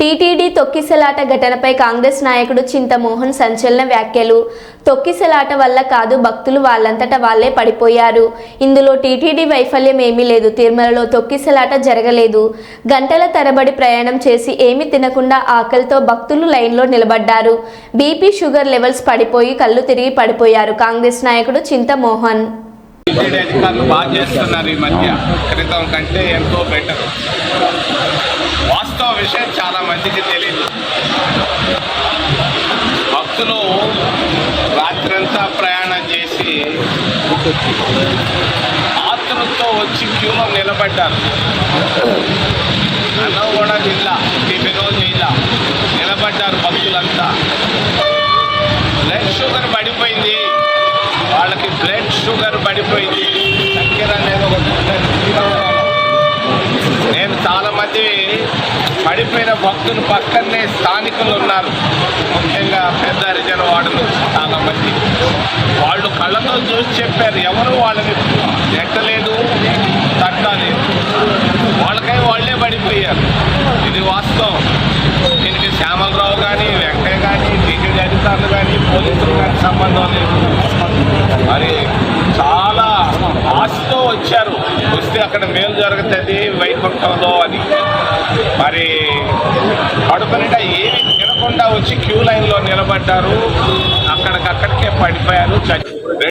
TTD తొక్కిసలాట ఘటనపై కాంగ్రెస్ నాయకుడు చింతమోహన్ సంచలన వ్యాఖ్యలు. తొక్కిసలాట వల్ల కాదు భక్తులు వాళ్ళంతట వాళ్ళే పడిపోయారు. ఇందులో టీటీడీ వైఫల్యం ఏమీ లేదు తిరుమలలో తొక్కిసలాట జరగలేదు. గంటల తరబడి ప్రయాణం చేసి ఏమి తినకుండా ఆకలితో భక్తులు లైన్లో నిలబడ్డారు. బీపీ షుగర్ లెవెల్స్ పడిపోయి కళ్ళు తిరిగి పడిపోయారు కాంగ్రెస్ నాయకుడు చింతమోహన్. అధికారులు బాగా చేస్తున్నారు ఈ మధ్య. క్రితం కంటే ఎంతో బెటర్ వాస్తవ విషయం చాలా మందికి తెలియదు భక్తులు రాత్రంతా ప్రయాణం చేసి ఆతృతో వచ్చి క్యూలో నిలబడ్డారు. పడిపోయిన భక్తులు పక్కనే స్థానికులు ఉన్నారు. ముఖ్యంగా పెద్ద హరిజన వార్డులు చాలా మంది. వాళ్ళు కళ్ళతో చూసి చెప్పారు ఎవరు వాళ్ళని ఎక్కలేదు తట్టలేదు. వాళ్ళకై వాళ్ళే పడిపోయారు. ఇది వాస్తవం. దీనికి శ్యామలరావు కానీ వెంకయ్య కానీ టీటీడీ అధికారులు కానీ పోలీసులు కానీ సంబంధం లేదు. మరి చాలా ఆశతో వచ్చారు. వస్తే అక్కడ మేలు జరుగుతుంది వైకుంఠంలో అని. మరి కడుపు ఏమి తినకుండా వచ్చి క్యూ లైన్లో నిలబడ్డారు. అక్కడికక్కడికే పడిపోయారు. చచ్చి